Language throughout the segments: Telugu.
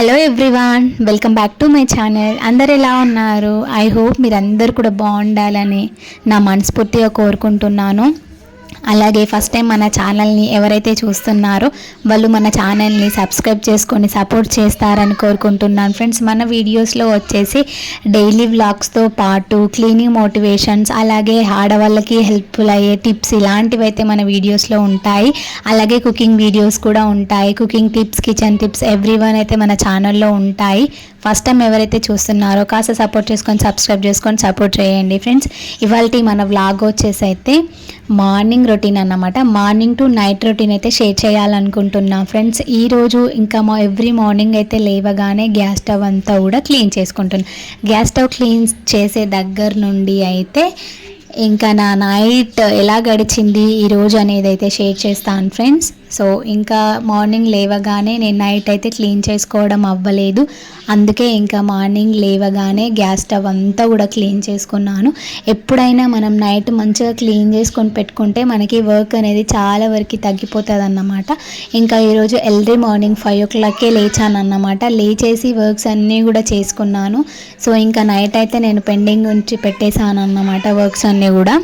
Hello everyone welcome back to my channel అందరు ఎలా ఉన్నారు? ఐ హోప్ మీరందరూ కూడా బాగుండాలని నా మనస్ఫూర్తిగా కోరుకుంటున్నాను. అలాగే ఫస్ట్ టైం మన ఛానల్ని ఎవరైతే చూస్తున్నారో వాళ్ళు మన ఛానల్ని సబ్స్క్రైబ్ చేసుకొని సపోర్ట్ చేస్తారని కోరుకుంటున్నాను. ఫ్రెండ్స్ మన వీడియోస్లో వచ్చేసి డైలీ వ్లాగ్స్తో పాటు క్లీనింగ్ మోటివేషన్స్ అలాగే ఆడవాళ్ళకి హెల్ప్ఫుల్ అయ్యే టిప్స్ ఇలాంటివి అయితే మన వీడియోస్లో ఉంటాయి. అలాగే కుకింగ్ వీడియోస్ కూడా ఉంటాయి. Cooking tips kitchen tips every one అయితే మన ఛానల్లో ఉంటాయి. ఫస్ట్ టైం ఎవరైతే చూస్తున్నారో కాస్త సపోర్ట్ చేసుకొని సబ్స్క్రైబ్ చేసుకొని సపోర్ట్ చేయండి ఫ్రెండ్స్ ఇవాళ మన వ్లాగ్ వచ్చేసి అయితే మార్నింగ్ రొటీన్ అన్నమాట. మార్నింగ్ టు నైట్ రొటీన్ అయితే షేర్ చేయాలనుకుంటున్నా ఫ్రెండ్స్ ఈరోజు ఇంకా మా ఎవ్రీ మార్నింగ్ అయితే లేవగానే గ్యాస్ స్టవ్ అంతా కూడా క్లీన్ చేసుకుంటున్నా. గ్యాస్ స్టవ్ క్లీన్ చేసే దగ్గర నుండి అయితే ఇంకా నా నైట్ ఎలా గడిచింది ఈరోజు అనేది అయితే షేర్ చేస్తాను ఫ్రెండ్స్ సో ఇంకా మార్నింగ్ లేవగానే నేను నైట్ అయితే క్లీన్ చేసుకోవడం అవ్వలేదు. అందుకే ఇంకా మార్నింగ్ లేవగానే గ్యాస్ స్టవ్ అంతా కూడా క్లీన్ చేసుకున్నాను. ఎప్పుడైనా మనం నైట్ మంచిగా క్లీన్ చేసుకొని పెట్టుకుంటే మనకి వర్క్ అనేది చాలా వరకు తగ్గిపోతుంది అన్నమాట ఇంకా ఈరోజు ఎల్రీ మార్నింగ్ ఫైవ్ ఓ క్లాక్కే లేచాను అన్నమాట లేచేసి వర్క్స్ అన్నీ కూడా చేసుకున్నాను. సో ఇంకా నైట్ అయితే నేను పెండింగ్ ఉంచి పెట్టేశాను అన్నమాట వర్క్స్ అన్నీ కూడా.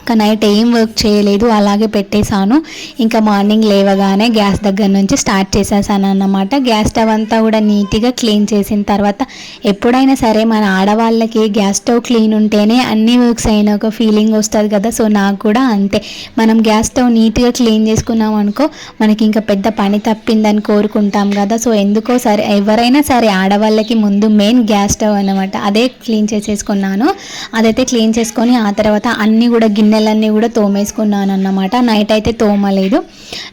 ఇంకా నైట్ ఏం వర్క్ చేయలేదు అలాగే పెట్టేశాను. ఇంకా మార్నింగ్ లేవగానే గ్యాస్ దగ్గర నుంచి స్టార్ట్ చేసేసాను అన్నమాట. గ్యాస్ స్టవ్ అంతా కూడా నీట్గా క్లీన్ చేసిన తర్వాత ఎప్పుడైనా సరే మన ఆడవాళ్ళకి గ్యాస్ స్టవ్ క్లీన్ ఉంటేనే అన్ని వర్క్స్ అయిన ఒక ఫీలింగ్ వస్తుంది కదా. సో నాకు కూడా అంతే. మనం గ్యాస్ స్టవ్ నీట్గా క్లీన్ చేసుకున్నాం అనుకో మనకి ఇంకా పెద్ద పని తప్పిందని కోరుకుంటాం కదా. సో ఎందుకో సరే ఎవరైనా సరే ఆడవాళ్ళకి ముందు మెయిన్ గ్యాస్ స్టవ్ అనమాట అదే క్లీన్ చేసేసుకున్నాను. అదైతే క్లీన్ చేసుకొని ఆ తర్వాత అన్నీ కూడా గిన్నె గిన్నెలన్నీ కూడా తోమేసుకున్నాను అన్నమాట నైట్ అయితే తోమలేదు.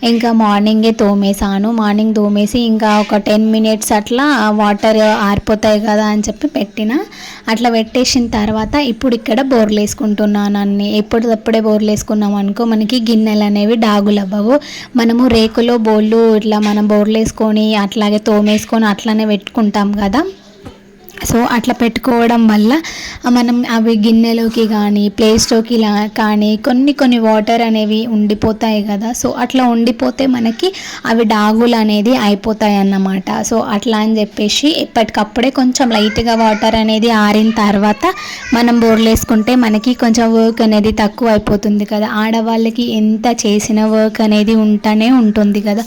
ఇంకా మార్నింగే తోమేసాను మార్నింగ్ తోమేసి ఇంకా ఒక టెన్ మినిట్స్ అట్లా వాటర్ ఆరిపోతాయి కదా అని చెప్పి పెట్టిన. అట్లా పెట్టేసిన తర్వాత ఇప్పుడు ఇక్కడ బోర్లు వేసుకుంటున్నాను అన్ని. ఎప్పటికప్పుడే బోర్లు వేసుకున్నాం అనుకో మనకి గిన్నెలు అనేవి డాగులు అవ్వవు. మనము రేకులో బోళ్ళు ఇట్లా మనం బోర్లు వేసుకొని అట్లాగే తోమేసుకొని అట్లానే పెట్టుకుంటాం కదా. సో అట్లా పెట్టుకోవడం వల్ల మనం అవి గిన్నెలోకి కానీ ప్లేస్లోకి కానీ కొన్ని కొన్ని వాటర్ అనేవి ఉండిపోతాయి కదా. సో అట్లా ఉండిపోతే మనకి అవి డాగులు అనేది అయిపోతాయి అన్నమాట. సో అట్లా అని చెప్పేసి ఎప్పటికప్పుడే కొంచెం లైట్గా వాటర్ అనేది ఆరిన తర్వాత మనం బోర్లేసుకుంటే మనకి కొంచెం వర్క్ అనేది తక్కువ అయిపోతుంది కదా. ఆడవాళ్ళకి ఎంత చేసిన వర్క్ అనేది ఉంటూనే ఉంటుంది కదా.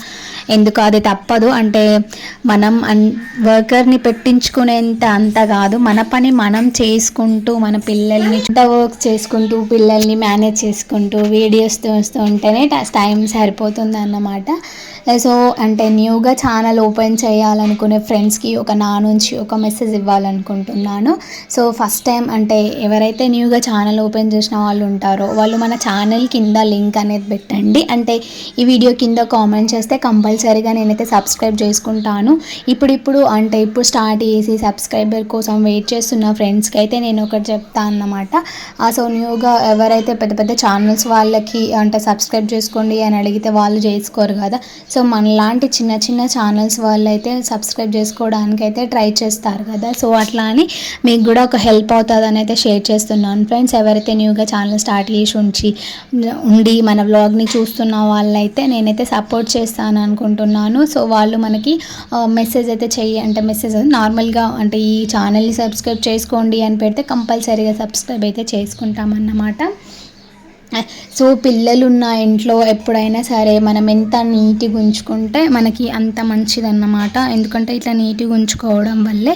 ఎందుకు? అది తప్పదు. అంటే మనం అన్ వర్కర్ని పెట్టించుకునేంత అంత కాదు. మన పని మనం చేసుకుంటూ మన పిల్లల్ని ఎంత వర్క్ చేసుకుంటూ పిల్లల్ని మేనేజ్ చేసుకుంటూ వీడియోస్ చూస్తూ ఉంటేనే టైం సరిపోతుంది అన్నమాట సో అంటే న్యూగా ఛానల్ ఓపెన్ చేయాలనుకునే ఫ్రెండ్స్కి ఒక నా నుంచి ఒక మెసేజ్ ఇవ్వాలనుకుంటున్నాను. సో ఫస్ట్ టైం అంటే ఎవరైతే న్యూగా ఛానల్ ఓపెన్ చేసిన వాళ్ళు ఉంటారో వాళ్ళు మన ఛానల్ కింద లింక్ అనేది పెట్టండి. అంటే ఈ వీడియో కింద కామెంట్ చేస్తే కంపల్సరీగా నేనైతే సబ్స్క్రైబ్ చేసుకుంటాను. ఇప్పుడిప్పుడు అంటే ఇప్పుడు స్టార్ట్ చేసి సబ్స్క్రైబ్ సబ్స్క్రైబర్ కోసం వెయిట్ చేస్తున్న ఫ్రెండ్స్కి అయితే నేను ఒకటి చెప్తాను అన్నమాట. సో న్యూగా ఎవరైతే పెద్ద పెద్ద ఛానల్స్ వాళ్ళకి అంటే సబ్స్క్రైబ్ చేసుకోండి అని అడిగితే వాళ్ళు చేసుకోరు కదా. సో మనలాంటి చిన్న చిన్న ఛానల్స్ వాళ్ళు అయితే సబ్స్క్రైబ్ చేసుకోవడానికి అయితే ట్రై చేస్తారు కదా. సో అట్లా అని మీకు కూడా ఒక హెల్ప్ అవుతుంది అని అయితే షేర్ చేస్తున్నాను ఫ్రెండ్స్ ఎవరైతే న్యూగా ఛానల్ స్టార్ట్ చేసి ఉంచి ఉండి మన వ్లాగ్ని చూస్తున్న వాళ్ళైతే నేనైతే సపోర్ట్ చేస్తాను అనుకుంటున్నాను. సో వాళ్ళు మనకి మెసేజ్ అయితే చెయ్యి అంటే మెసేజ్ నార్మల్గా అంటే ఈ ఛానల్ని సబ్స్క్రైబ్ చేసుకోండి అని పెడితే కంపల్సరీగా సబ్స్క్రైబ్ అయితే చేసుకుంటామన్నమాట. సో పిల్లలు ఉన్న ఇంట్లో ఎప్పుడైనా సరే మనం ఎంత నీట్గా ఉంచుకుంటే మనకి అంత మంచిదన్నమాట. ఎందుకంటే ఇట్లా నీట్గా ఉంచుకోవడం వల్లే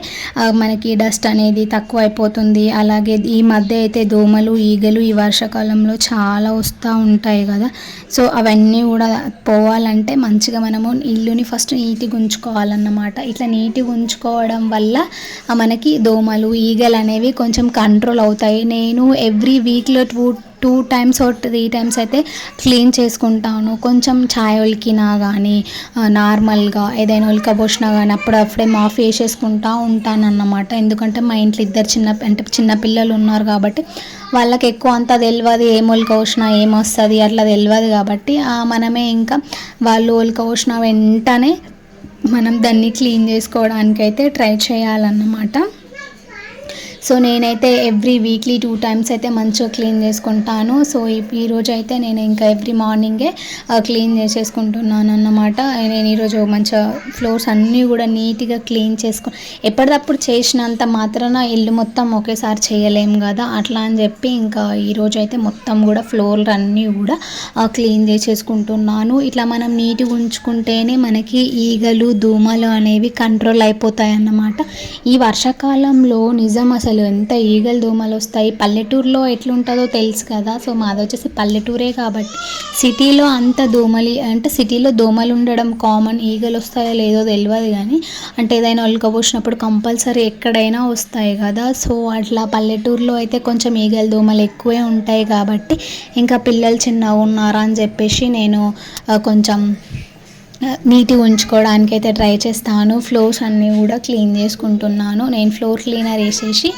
మనకి డస్ట్ అనేది తక్కువ అయిపోతుంది అలాగే ఈ మధ్య అయితే దోమలు ఈగలు ఈ వర్షాకాలంలో చాలా వస్తూ ఉంటాయి కదా. సో అవన్నీ కూడా పోవాలంటే మంచిగా మనము ఇల్లుని ఫస్ట్ నీట్గా ఉంచుకోవాలన్నమాట ఇట్లా నీట్గా ఉంచుకోవడం వల్ల మనకి దోమలు ఈగలు అనేవి కొంచెం కంట్రోల్ అవుతాయి. నేను ఎవ్రీ వీక్లో two two times or three times అయితే క్లీన్ చేసుకుంటాను. కొంచెం ఛాయ్ ఒలికినా కానీ నార్మల్గా ఏదైనా ఉల్కబోసినా కానీ అప్పుడప్పుడే మాఫ్ వేసేసుకుంటా ఉంటాను అన్నమాట ఎందుకంటే మా ఇంట్లో ఇద్దరు చిన్న అంటే చిన్న పిల్లలు ఉన్నారు కాబట్టి వాళ్ళకి ఎక్కువ అంత తెలియదు ఏం ఉల్క పోసినా ఏమొస్తుంది అట్లా తెలియదు కాబట్టి మనమే ఇంకా వాళ్ళు ఉల్క పోసిన వెంటనే మనం దాన్ని క్లీన్ చేసుకోవడానికి అయితే ట్రై చేయాలన్నమాట. సో నేనైతే ఎవ్రీ వీక్లీ టూ టైమ్స్ అయితే మంచిగా క్లీన్ చేసుకుంటాను. సో ఈరోజు అయితే నేను ఇంకా ఎవ్రీ మార్నింగే క్లీన్ చేసేసుకుంటున్నాను అన్నమాట. నేను ఈరోజు మంచిగా ఫ్లోర్స్ అన్నీ కూడా నీట్గా క్లీన్ చేసుకు ఎప్పటికప్పుడు చేసినంత మాత్రాన ఇల్లు మొత్తం ఒకేసారి చేయలేము కదా. అట్లా అని చెప్పి ఇంకా ఈరోజు అయితే మొత్తం కూడా ఫ్లోర్లు అన్నీ కూడా క్లీన్ చేసేసుకుంటున్నాను. ఇట్లా మనం నీట్గా ఉంచుకుంటేనే మనకి ఈగలు దూమలు అనేవి కంట్రోల్ అయిపోతాయి అన్నమాట ఈ వర్షాకాలంలో నిజం అసలు ఎంత ఈగలు దోమలు వస్తాయి పల్లెటూరులో ఎట్లుంటుందో తెలుసు కదా. సో మాది వచ్చేసి పల్లెటూరే కాబట్టి సిటీలో అంత దోమలి అంటే సిటీలో దోమలు ఉండడం కామన్ ఈగలు వస్తాయో లేదో తెలియదు కానీ అంటే ఏదైనా ఉల్కబోసినప్పుడు కంపల్సరీ ఎక్కడైనా వస్తాయి కదా. సో అట్లా పల్లెటూరులో అయితే కొంచెం ఈగలు దోమలు ఎక్కువే ఉంటాయి కాబట్టి ఇంకా పిల్లలు చిన్నగా ఉన్నారా అని చెప్పేసి నేను కొంచెం నీట్గా ఉంచుకోవడానికి అయితే ట్రై చేస్తాను. ఫ్లోర్స్ అన్నీ కూడా క్లీన్ చేసుకుంటున్నాను. నేను ఫ్లోర్ క్లీనర్ వేసేసి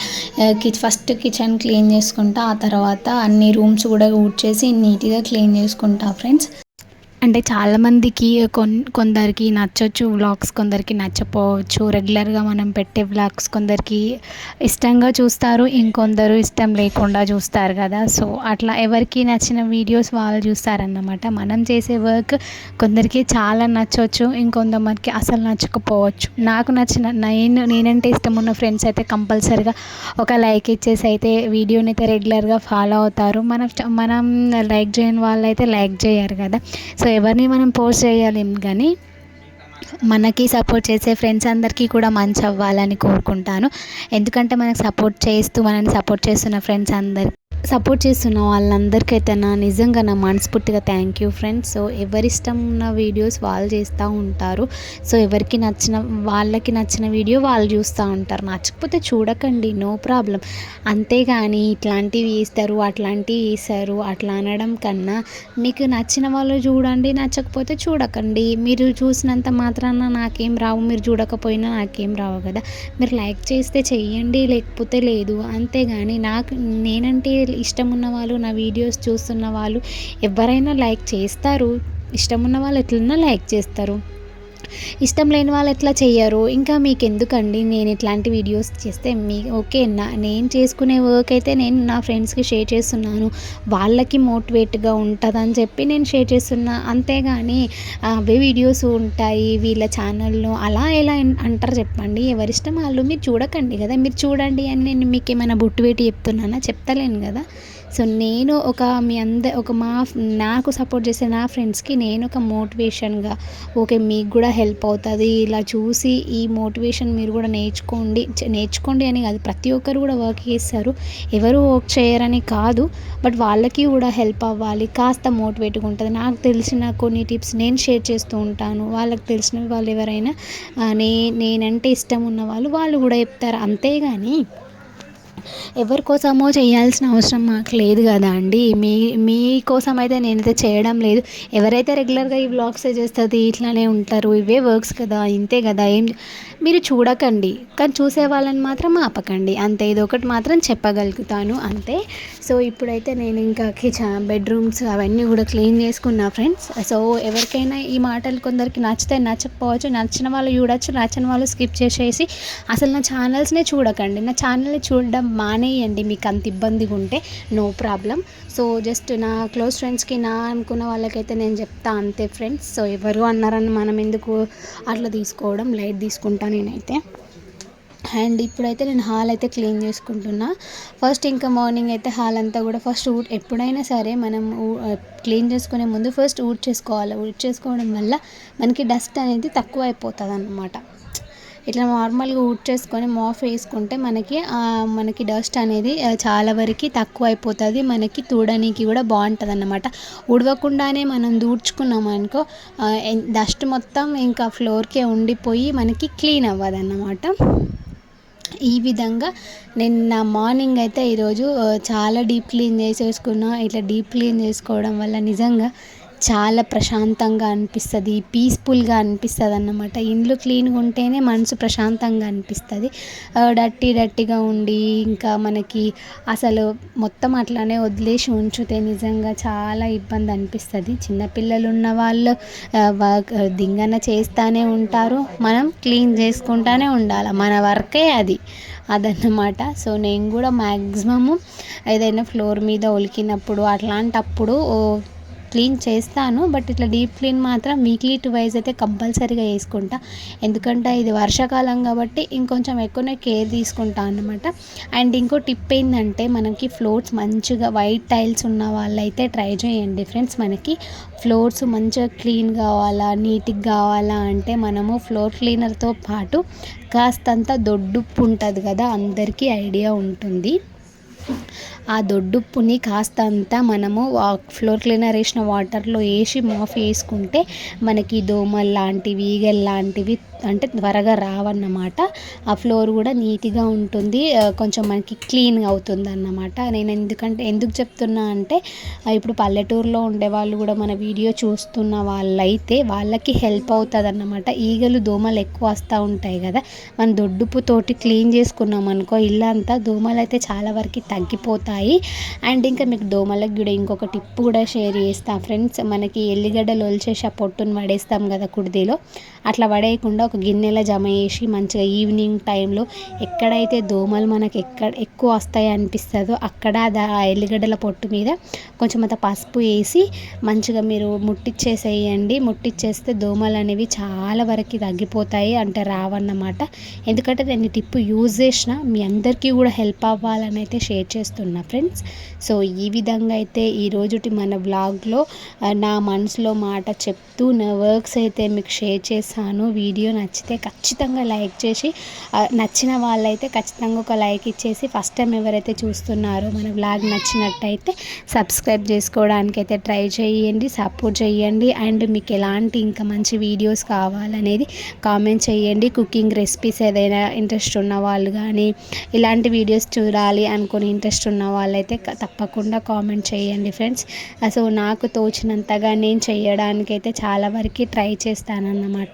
ఫస్ట్ కిచెన్ క్లీన్ చేసుకుంటా ఆ తర్వాత అన్ని రూమ్స్ కూడా ఊడ్చేసి నీట్గా క్లీన్ చేసుకుంటా ఫ్రెండ్స్. అంటే చాలామందికి కొన్ కొందరికి నచ్చొచ్చు వ్లాగ్స్ కొందరికి నచ్చపోవచ్చు. రెగ్యులర్గా మనం పెట్టే వ్లాగ్స్ కొందరికి ఇష్టంగా చూస్తారు ఇంకొందరు ఇష్టం లేకుండా చూస్తారు కదా. సో అట్లా ఎవరికి నచ్చిన వీడియోస్ వాళ్ళు చూస్తారన్నమాట. మనం చేసే వర్క్ కొందరికి చాలా నచ్చవచ్చు ఇంకొంతమందికి అసలు నచ్చకపోవచ్చు. నాకు నచ్చిన నేను నేనంటే ఇష్టం ఉన్న ఫ్రెండ్స్ అయితే కంపల్సరిగా ఒక లైక్ ఇచ్చేసి అయితే వీడియోని అయితే రెగ్యులర్గా ఫాలో అవుతారు. మనం మనం లైక్ చేయని వాళ్ళు అయితే లైక్ చేయరు కదా. సో ఎవరిని మనం పోస్ట్ చేయలేం కానీ మనకి సపోర్ట్ చేసే ఫ్రెండ్స్ అందరికీ కూడా మంచి అవ్వాలని కోరుకుంటాను. ఎందుకంటే మనకు సపోర్ట్ చేస్తూ మనని సపోర్ట్ చేస్తున్న ఫ్రెండ్స్ అందరికి సపోర్ట్ చేస్తున్న వాళ్ళందరికైతే నా నిజంగా నా మనస్ఫూర్తిగా థ్యాంక్ యూ ఫ్రెండ్స్ సో ఎవరిష్టం ఉన్న వీడియోస్ వాళ్ళు చేస్తూ ఉంటారు. సో ఎవరికి నచ్చిన వాళ్ళకి నచ్చిన వీడియో వాళ్ళు చూస్తూ ఉంటారు. నచ్చకపోతే చూడకండి నో ప్రాబ్లం అంతేగాని ఇట్లాంటివి వేస్తారు అట్లాంటివి వేస్తారు అట్లా అనడం కన్నా మీకు నచ్చిన వాళ్ళు చూడండి నచ్చకపోతే చూడకండి. మీరు చూసినంత మాత్రాన నాకేం రావు మీరు చూడకపోయినా నాకేం రావు కదా. మీరు లైక్ చేస్తే చెయ్యండి లేకపోతే లేదు. అంతేగాని నాకు నేనంటే ఇష్టం ఉన్న వాళ్ళు నా వీడియోస్ చూస్తున్న వాళ్ళు ఎవరైనా లైక్ చేస్తారు? ఇష్టం ఉన్న వాళ్ళు ఎట్లన్నా లైక్ చేస్తారు? ఇష్టం లేని వాళ్ళు ఎట్లా చెయ్యరు? ఇంకా మీకు ఎందుకండి నేను ఇట్లాంటి వీడియోస్ చేస్తే మీ ఓకే నా నేను చేసుకునే వర్క్ అయితే నేను నా ఫ్రెండ్స్కి షేర్ చేస్తున్నాను. వాళ్ళకి మోటివేట్గా ఉంటుందని చెప్పి నేను షేర్ చేస్తున్నా. అంతేగాని అవే వీడియోస్ ఉంటాయి వీళ్ళ ఛానల్లో అలా ఎలా అంటారు చెప్పండి. ఎవరిష్టం వాళ్ళు మీరు చూడకండి కదా. మీరు చూడండి అని నేను మీకు ఏమైనా బొట్టు పెట్టి చెప్తున్నానా? చెప్తలేను కదా. సో నేను ఒక మీ అంద ఒక మా నాకు సపోర్ట్ చేసే నా ఫ్రెండ్స్కి నేను ఒక మోటివేషన్గా ఓకే మీకు కూడా హెల్ప్ అవుతుంది. ఇలా చూసి ఈ మోటివేషన్ మీరు కూడా నేర్చుకోండి. నేర్చుకోండి అని కాదు ప్రతి ఒక్కరు కూడా వర్క్ చేస్తారు. ఎవరు వర్క్ చేయరని కాదు బట్ వాళ్ళకి కూడా హెల్ప్ అవ్వాలి. కాస్త మోటివేట్గా ఉంటుంది. నాకు తెలిసిన కొన్ని టిప్స్ నేను షేర్ చేస్తూ ఉంటాను. వాళ్ళకి తెలిసినవి వాళ్ళు ఎవరైనా నే నేనంటే ఇష్టం ఉన్న వాళ్ళు వాళ్ళు కూడా చెప్తారు. అంతేగాని ఎవరి కోసమో చేయాల్సిన అవసరం మాకు లేదు కదా అండి. మీ మీకోసం అయితే నేనైతే చేయడం లేదు. ఎవరైతే రెగ్యులర్గా ఈ వ్లాగ్స్ చేస్తుంది ఇట్లానే ఉంటారు ఇవే వర్క్స్ కదా ఇంతే కదా ఏం మీరు చూడకండి కానీ చూసే వాళ్ళని మాత్రం ఆపకండి. అంతే ఇది ఒకటి మాత్రం చెప్పగలుగుతాను అంతే. సో ఇప్పుడైతే నేను ఇంకా కిచెన్ బెడ్రూమ్స్ అవన్నీ కూడా క్లీన్ చేసుకున్నా ఫ్రెండ్స్. సో ఎవరికైనా ఈ మాటలు కొందరికి నచ్చితే నచ్చకపోవచ్చు నచ్చిన వాళ్ళు చూడొచ్చు నచ్చిన వాళ్ళు స్కిప్ చేసేసి అసలు నా ఛానల్స్నే చూడకండి. నా ఛానల్ని చూడడం మానేయండి మీకు అంత ఇబ్బందిగా ఉంటే నో ప్రాబ్లం. సో జస్ట్ నా క్లోజ్ ఫ్రెండ్స్కి నా అనుకున్న వాళ్ళకైతే నేను చెప్తా అంతే ఫ్రెండ్స్. సో ఎవరు అన్నారని మనం ఎందుకు అట్లా తీసుకోవడం లైట్ తీసుకుంటా నేనైతే. అండ్ ఇప్పుడైతే నేను హాల్ అయితే క్లీన్ చేసుకుంటున్నా. ఫస్ట్ ఇంకా మార్నింగ్ అయితే హాల్ అంతా కూడా ఫస్ట్ ఊట్ ఎప్పుడైనా సరే మనం క్లీన్ చేసుకునే ముందు ఫస్ట్ ఊడ్ చేసుకోవాలి. ఊడ్ చేసుకోవడం వల్ల మనకి డస్ట్ అనేది తక్కువ అయిపోతుంది అన్నమాట ఇట్లా నార్మల్గా ఉడ్చేసుకొని మాఫ్ వేసుకుంటే మనకి మనకి డస్ట్ అనేది చాలా వరకు తక్కువ అయిపోతుంది. మనకి తూడడానికి కూడా బాగుంటుంది అన్నమాట ఉడవకుండానే మనం దూడ్చుకున్నాం అనుకో డస్ట్ మొత్తం ఇంకా ఫ్లోర్కే ఉండిపోయి మనకి క్లీన్ అవ్వదు అన్నమాట ఈ విధంగా నేను నా మార్నింగ్ అయితే ఈరోజు చాలా డీప్ క్లీన్ చేసేసుకున్నా. ఇట్లా డీప్ క్లీన్ చేసుకోవడం వల్ల నిజంగా చాలా ప్రశాంతంగా అనిపిస్తుంది పీస్ఫుల్గా అనిపిస్తుంది అన్నమాట ఇండ్లు క్లీన్గా ఉంటేనే మనసు ప్రశాంతంగా అనిపిస్తుంది. డర్టీ డర్టీగా ఉండి ఇంకా మనకి అసలు మొత్తం అట్లానే వదిలేసి ఉంచితే నిజంగా చాలా ఇబ్బంది అనిపిస్తుంది. చిన్నపిల్లలు ఉన్న వాళ్ళు దింగన చేస్తూనే ఉంటారు. మనం క్లీన్ చేసుకుంటూనే ఉండాలి. మన వర్కే అది. అదన్నమాట. సో నేను కూడా మ్యాక్సిమము ఏదైనా ఫ్లోర్ మీద ఒలికినప్పుడు అట్లాంటప్పుడు క్లీన్ చేస్తాను బట్ ఇట్లా డీప్ క్లీన్ మాత్రం వీక్లీ వైజ్ అయితే కంపల్సరీగా వేసుకుంటా ఎందుకంటే ఇది వర్షాకాలం కాబట్టి ఇంకొంచెం ఎక్కువనే కేర్ తీసుకుంటాను అనమాట అండ్ ఇంకో టిప్ ఏంటంటే మనకి ఫ్లోర్స్ మంచిగా వైట్ టైల్స్ ఉన్న వాళ్ళైతే ట్రై చేయండి ఫ్రెండ్స్. మనకి ఫ్లోర్స్ మంచిగా క్లీన్ కావాలా నీట్గా కావాలా అంటే మనము ఫ్లోర్ క్లీనర్తో పాటు కాస్తంత దొడ్డుప్పు ఉంటుంది కదా అందరికీ ఐడియా ఉంటుంది. ఆ దొడ్డుప్పుని కాస్త అంతా మనము ఫ్లోర్ క్లీనర్ వేసిన వాటర్లో వేసి మాఫ్ వేసుకుంటే మనకి దోమలు లాంటివి ఈగలు లాంటివి అంటే త్వరగా రావన్నమాట. ఆ ఫ్లోర్ కూడా నీట్గా ఉంటుంది. కొంచెం మనకి క్లీన్గా అవుతుంది అన్నమాట నేను ఎందుకంటే ఎందుకు చెప్తున్నా అంటే ఇప్పుడు పల్లెటూరులో ఉండే వాళ్ళు కూడా మన వీడియో చూస్తున్న వాళ్ళైతే వాళ్ళకి హెల్ప్ అవుతుంది అన్నమాట ఈగలు దోమలు ఎక్కువ వస్తూ ఉంటాయి కదా. మన దొడ్డుపుతోటి క్లీన్ చేసుకున్నాం అనుకో ఇల్లంతా దోమలు అయితే చాలా వరకు తగ్గిపోతాయి. అండ్ ఇంకా మీకు దోమలకు కూడా ఇంకొక టిప్ కూడా షేర్ చేస్తాను ఫ్రెండ్స్ మనకి ఎల్లిగడ్డలు ఒలిచేసి ఆ పొట్టును పడేస్తాం కదా కుడిదిలో అట్లా పడేయకుండా ఒక గిన్నెలో జమ చేసి మంచిగా ఈవినింగ్ టైంలో ఎక్కడైతే దోమలు మనకి ఎక్కడ ఎక్కువ వస్తాయి అనిపిస్తుందో అక్కడ ఆ ఎల్లిగడ్డల పొట్టు మీద కొంచెం అంత పసుపు వేసి మంచిగా మీరు ముట్టిచ్చేసేయండి. ముట్టిచ్చేస్తే దోమలు అనేవి చాలా వరకు తగ్గిపోతాయి అంటే రావన్నమాట. ఎందుకంటే నేను టిప్పు యూజ్ చేసిన మీ అందరికీ కూడా హెల్ప్ అవ్వాలని అయితే షేర్ చేస్తున్నా ఫ్రెండ్స్. సో ఈ విధంగా అయితే ఈరోజుటి మన బ్లాగ్లో నా మనసులో మాట చెప్తూ నా వర్క్స్ అయితే మీకు షేర్ చేశాను. వీడియో నచ్చితే ఖచ్చితంగా లైక్ చేసి నచ్చిన వాళ్ళైతే ఖచ్చితంగా ఒక లైక్ ఇచ్చేసి ఫస్ట్ టైం ఎవరైతే చూస్తున్నారో మన బ్లాగ్ నచ్చినట్టయితే సబ్స్క్రైబ్ చేసుకోవడానికి అయితే ట్రై చేయండి సపోర్ట్ చేయండి. అండ్ మీకు ఎలాంటి ఇంకా మంచి వీడియోస్ కావాలనేది కామెంట్ చేయండి. కుకింగ్ రెసిపీస్ ఏదైనా ఇంట్రెస్ట్ ఉన్న వాళ్ళు కానీ ఇలాంటి వీడియోస్ చూడాలి అనుకుని ఇంట్రెస్ట్ ఉన్న వాళ్ళైతే తప్పకుండా కామెంట్ చేయండి ఫ్రెండ్స్. సో నాకు తోచినంతగా నేను చేయడానికైతే చాలా వరకు ట్రై చేస్తానన్నమాట.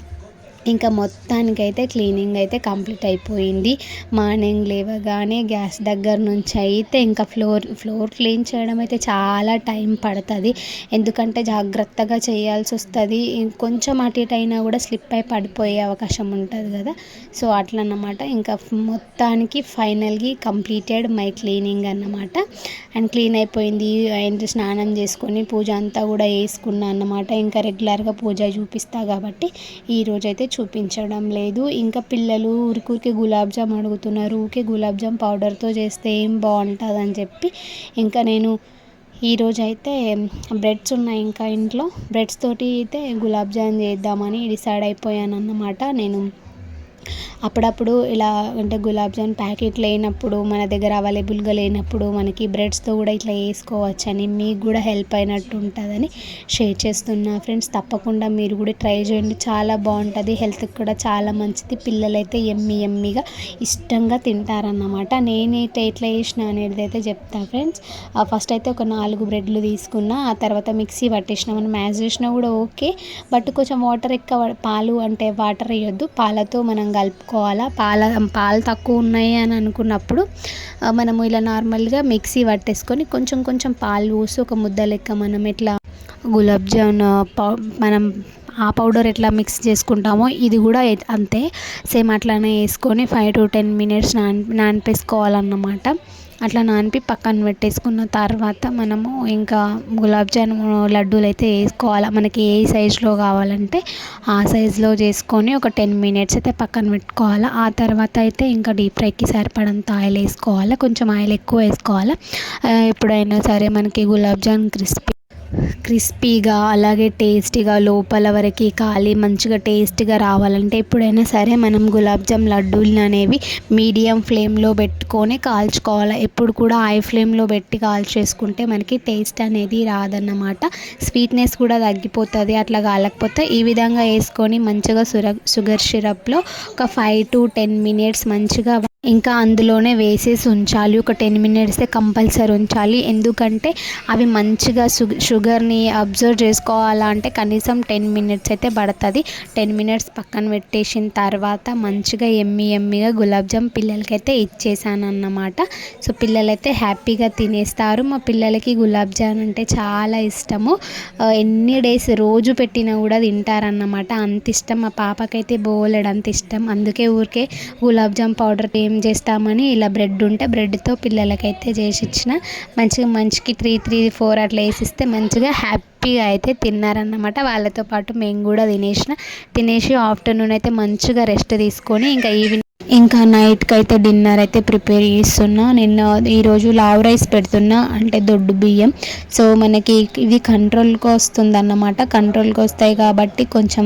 ఇంకా మొత్తానికైతే క్లీనింగ్ అయితే కంప్లీట్ అయిపోయింది. మార్నింగ్ లేవగానే గ్యాస్ దగ్గర నుంచి అయితే ఇంకా ఫ్లోర్ ఫ్లోర్ క్లీన్ చేయడం అయితే చాలా టైం పడుతుంది. ఎందుకంటే జాగ్రత్తగా చేయాల్సి వస్తుంది. కొంచెం అటు ఇటు అయినా కూడా స్లిప్ అయి పడిపోయే అవకాశం ఉంటుంది కదా. సో అట్లన్నమాట. ఇంకా మొత్తానికి ఫైనల్గా కంప్లీటెడ్ మై క్లీనింగ్ అన్నమాట. అండ్ క్లీన్ అయిపోయింది. అండ్ స్నానం చేసుకొని పూజ అంతా కూడా వేసుకున్నాను అన్నమాట. ఇంకా రెగ్యులర్గా పూజ చూపిస్తా కాబట్టి ఈరోజైతే చూపించడం లేదు. ఇంకా పిల్లలు ఊరికూరికే గులాబ్ జామ్ అడుగుతున్నారు. ఊరికే గులాబ్ జామ్ పౌడర్తో చేస్తే ఏం బాగుంటుందని చెప్పి ఇంకా నేను ఈరోజు అయితే బ్రెడ్స్ ఉన్నాయి ఇంకా ఇంట్లో. బ్రెడ్స్ తోటి అయితే గులాబ్ జామ్ చేద్దామని డిసైడ్ అయిపోయాను అన్నమాట నేను అప్పుడప్పుడు ఇలా అంటే గులాబ్ జామ్ ప్యాకెట్ లేనప్పుడు మన దగ్గర అవైలబుల్గా లేనప్పుడు మనకి బ్రెడ్స్తో కూడా ఇట్లా చేసుకోవచ్చని మీకు కూడా హెల్ప్ అయినట్టు ఉంటుందని షేర్ చేస్తున్నా. ఫ్రెండ్స్ తప్పకుండా మీరు కూడా ట్రై చేయండి. చాలా బాగుంటుంది. హెల్త్కి కూడా చాలా మంచిది. పిల్లలైతే ఎమ్మి ఎమ్మిగా ఇష్టంగా తింటారన్నమాట. నేనైతే ఎట్లా చేసిన అనేది అయితే చెప్తా ఫ్రెండ్స్. ఫస్ట్ అయితే ఒక నాలుగు బ్రెడ్లు తీసుకున్నా ఆ తర్వాత మిక్సీ పట్టేసిన. మనం మ్యాచ్ చేసినా కూడా ఓకే. బట్ కొంచెం వాటర్ ఎక్కువ పాలు అంటే వాటర్ వేయొద్దు. పాలతో మనం కలుపుకోవాలా? పాల పాలు తక్కువ ఉన్నాయి అని అనుకున్నప్పుడు మనము ఇలా నార్మల్గా మిక్సీ పట్టేసుకొని కొంచెం కొంచెం పాలు పోసి ఒక ముద్ద లెక్క మనం ఎట్లా గులాబ్ జామున్ మనం ఆ పౌడర్ ఎట్లా మిక్స్ చేసుకుంటామో ఇది కూడా అంతే. సేమ్ అట్లానే వేసుకొని ఫైవ్ టు టెన్ మినిట్స్ నాన్ నానిపేసుకోవాలన్నమాట అట్లా నానిపి పక్కన పెట్టేసుకున్న తర్వాత మనము ఇంకా గులాబ్ జామున్ లడ్డూలు అయితే వేసుకోవాలి. మనకి ఏ సైజులో కావాలంటే ఆ సైజులో చేసుకొని ఒక టెన్ మినిట్స్ అయితే పక్కన పెట్టుకోవాలి. ఆ తర్వాత అయితే ఇంకా డీప్ ఫ్రైకి సరిపడంత ఆయిల్ వేసుకోవాలి. కొంచెం ఆయిల్ ఎక్కువ వేసుకోవాలి. ఎప్పుడైనా సరే మనకి గులాబ్ జామున్ క్రిస్పీ క్రిస్పీగా అలాగే టేస్టీగా లోపల వరకు కాలి మంచిగా టేస్టీగా రావాలంటే ఎప్పుడైనా సరే మనం గులాబ్ జామ్ లడ్డూలు అనేవి మీడియం ఫ్లేమ్లో పెట్టుకొని కాల్చుకోవాలి. ఎప్పుడు కూడా హై ఫ్లేమ్లో పెట్టి కాల్చేసుకుంటే మనకి టేస్ట్ అనేది రాదన్నమాట. స్వీట్నెస్ కూడా తగ్గిపోతుంది అట్లా కాలకపోతే ఈ విధంగా వేసుకొని మంచిగా సుర షుగర్ సిరప్లో ఒక ఫైవ్ టు టెన్ మినిట్స్ మంచిగా ఇంకా అందులోనే వేసేసి ఉంచాలి. ఒక టెన్ మినిట్స్ కంపల్సరీ ఉంచాలి. ఎందుకంటే అవి మంచిగా షుగర్ని అబ్జర్వ్ చేసుకోవాలంటే కనీసం టెన్ మినిట్స్ అయితే పడుతుంది. టెన్ మినిట్స్ పక్కన పెట్టేసిన తర్వాత మంచిగా ఎమ్మి ఎమ్మిగా గులాబ్ జామ్ పిల్లలకైతే ఇచ్చేసాను అన్నమాట సో పిల్లలైతే హ్యాపీగా తినేస్తారు. మా పిల్లలకి గులాబ్ జామ్ అంటే చాలా ఇష్టము. ఎన్ని డేస్ రోజు పెట్టినా కూడా తింటారన్నమాట. అంత ఇష్టం. మా పాపకైతే బోలెడు అంత ఇష్టం. అందుకే ఊరికే గులాబ్ జామ్ పౌడర్ ఏం చేస్తామని ఇలా బ్రెడ్ ఉంటే బ్రెడ్తో పిల్లలకైతే చేసి ఇచ్చిన మంచిగా మంచికి త్రీ త్రీ ఫోర్ అట్లా వేసిస్తే మంచిగా హ్యాపీగా అయితే తిన్నారన్నమాట. వాళ్ళతో పాటు మేము కూడా తినేసిన. తినేసి ఆఫ్టర్నూన్ అయితే మంచిగా రెస్ట్ తీసుకొని ఇంకా ఈవినింగ్ ఇంకా నైట్కి అయితే డిన్నర్ అయితే ప్రిపేర్ చేస్తున్నా. నిన్న ఈరోజు లావ్ రైస్ పెడుతున్నా అంటే దొడ్డు బియ్యం. సో మనకి ఇవి కంట్రోల్కి వస్తుంది అన్నమాట కంట్రోల్కి వస్తాయి కాబట్టి కొంచెం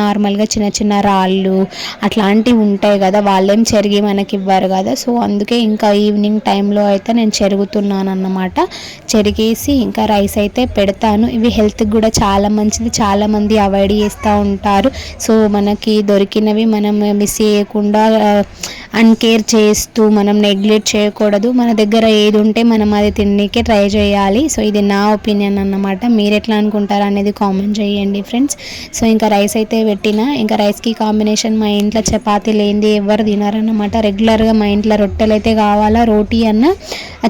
నార్మల్గా చిన్న చిన్న రాళ్ళు అట్లాంటివి ఉంటాయి కదా వాళ్ళేం చెరిగి మనకి ఇవ్వరు కదా. సో అందుకే ఇంకా ఈవినింగ్ టైంలో అయితే నేను చెరుగుతున్నాను అన్నమాట చెరిగేసి ఇంకా రైస్ అయితే పెడతాను. ఇవి హెల్త్కి కూడా చాలా మంచిది. చాలామంది అవాయిడ్ చేస్తూ ఉంటారు. సో మనకి దొరికినవి మనం మిస్ చేయకుండా అన్కేర్ చేస్తూ మనం నెగ్లెక్ట్ చేయకూడదు. మన దగ్గర ఏది ఉంటే మనం అది తినడానికి ట్రై చేయాలి. సో ఇది నా ఒపీనియన్ అన్నమాట. మీరు ఎట్లా అనుకుంటారు అనేది కామెంట్ చేయండి ఫ్రెండ్స్. సో ఇంకా రైస్ అయితే పెట్టిన ఇంకా రైస్కి కాంబినేషన్ మా ఇంట్లో చపాతీ లేనిది ఎవరు తినారన్నమాట. రెగ్యులర్గా మా ఇంట్లో రొట్టెలు అయితే కావాలా రోటీ అన్న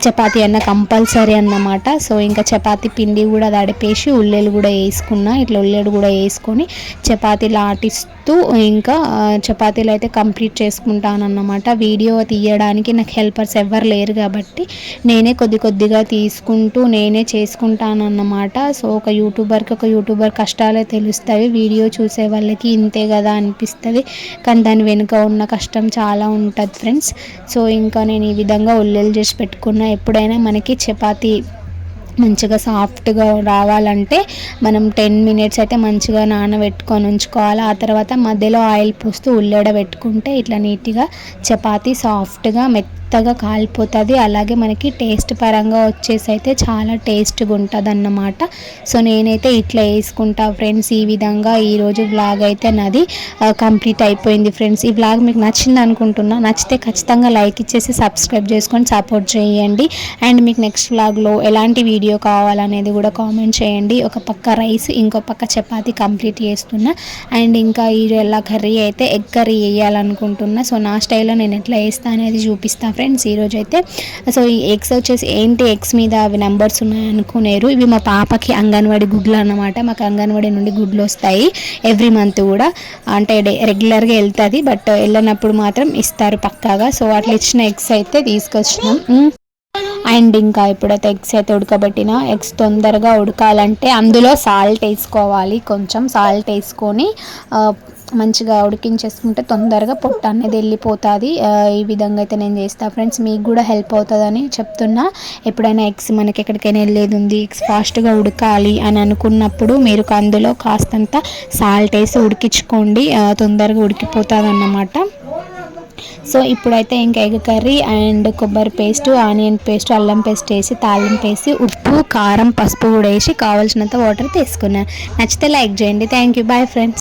చపాతీ అన్న కంపల్సరీ అన్నమాట. సో ఇంకా చపాతీ పిండి కూడా తడిపేసి ఉల్లెలు కూడా వేసుకున్నా ఇట్లా ఉల్లెడు కూడా వేసుకొని చపాతీలు ఆటిస్తూ ఇంకా చపాతీలు అయితే కంప్లీట్ తీసుకుంటానన్నమాట. వీడియో తీయడానికి నాకు హెల్పర్స్ ఎవ్వరు లేరు కాబట్టి నేనే కొద్ది కొద్దిగా తీసుకుంటూ నేనే చేసుకుంటానన్నమాట. సో ఒక యూట్యూబర్కి ఒక యూట్యూబర్ కష్టాలే తెలుస్తాయి. వీడియో చూసే వాళ్ళకి ఇంతే కదా అనిపిస్తుంది. కానీ దాని వెనుక ఉన్న కష్టం చాలా ఉంటుంది ఫ్రెండ్స్. సో ఇంకా నేను ఈ విధంగా ఉల్లెలు చేసి పెట్టుకున్న. ఎప్పుడైనా మనకి చపాతీ మంచిగా సాఫ్ట్గా రావాలంటే మనం టెన్ మినిట్స్ అయితే మంచిగా నానబెట్టుకొని ఉంచుకోవాలి. ఆ తర్వాత మధ్యలో ఆయిల్ పోస్తూ ఉల్లెడ పెట్టుకుంటే ఇట్లా నీట్గా చపాతీ సాఫ్ట్గా మెత్త మెత్తగా కాలిపోతుంది. అలాగే మనకి టేస్ట్ పరంగా వచ్చేసి అయితే చాలా టేస్ట్గా ఉంటుంది అన్నమాట సో నేనైతే ఇట్లా వేసుకుంటా ఫ్రెండ్స్. ఈ విధంగా ఈరోజు బ్లాగ్ అయితే నాది కంప్లీట్ అయిపోయింది ఫ్రెండ్స్. ఈ వ్లాగ్ మీకు నచ్చింది అనుకుంటున్నా నచ్చితే ఖచ్చితంగా లైక్ ఇచ్చేసి సబ్స్క్రైబ్ చేసుకొని సపోర్ట్ చేయండి. అండ్ మీకు నెక్స్ట్ బ్లాగ్లో ఎలాంటి వీడియో కావాలనేది కూడా కామెంట్ చేయండి. ఒక పక్క రైస్ ఇంకో పక్క చపాతి కంప్లీట్ చేస్తున్నా. అండ్ ఇంకా ఈ ఎలా కర్రీ అయితే ఎగ్ కర్రీ వేయాలనుకుంటున్నా సో నా స్టైల్లో నేను ఎట్లా వేస్తా అనేది చూపిస్తాను ఫ్రెండ్స్ ఈరోజు అయితే సో ఈ ఎగ్స్ వచ్చేసి ఏంటి ఎగ్స్ మీద అవి నెంబర్స్ ఉన్నాయనుకునేరు ఇవి మా పాపకి అంగన్వాడీ గుడ్లు అన్నమాట. మాకు అంగన్వాడీ నుండి గుడ్లు వస్తాయి ఎవ్రీ మంత్ కూడా. అంటే రెగ్యులర్గా వెళ్తుంది బట్ వెళ్ళినప్పుడు మాత్రం ఇస్తారు పక్కాగా. సో అట్లా ఇచ్చిన ఎగ్స్ అయితే తీసుకొచ్చినాం. అండ్ ఇంకా ఇప్పుడైతే ఎగ్స్ అయితే ఉడకబెట్టిన ఎగ్స్ తొందరగా ఉడకాలంటే అందులో సాల్ట్ వేసుకోవాలి కొంచెం. సాల్ట్ వేసుకొని మంచిగా ఉడికించేసుకుంటే తొందరగా పొట్ట అనేది వెళ్ళిపోతుంది. ఈ విధంగా అయితే నేను చేస్తాను ఫ్రెండ్స్ మీకు కూడా హెల్ప్ అవుతుందని చెప్తున్నా. ఎప్పుడైనా ఎగ్స్ మనకి ఎక్కడికైనా వెళ్ళేది ఉంది ఎగ్స్ ఫాస్ట్గా ఉడకాలి అని అనుకున్నప్పుడు మీరు అందులో కాస్తంత సాల్ట్ వేసి ఉడికించుకోండి. తొందరగా ఉడికిపోతుంది అన్నమాట సో ఇప్పుడైతే ఇంకా ఎగ్ కర్రీ అండ్ కొబ్బరి పేస్ట్ ఆనియన్ పేస్ట్ అల్లం పేస్ట్ వేసి తాలింపు వేసి ఉప్పు కారం పసుపు కూడా వేసి కావాల్సినంత వాటర్ తీసుకున్నాను నచ్చితే లైక్ చేయండి. Thank you. Bye friends.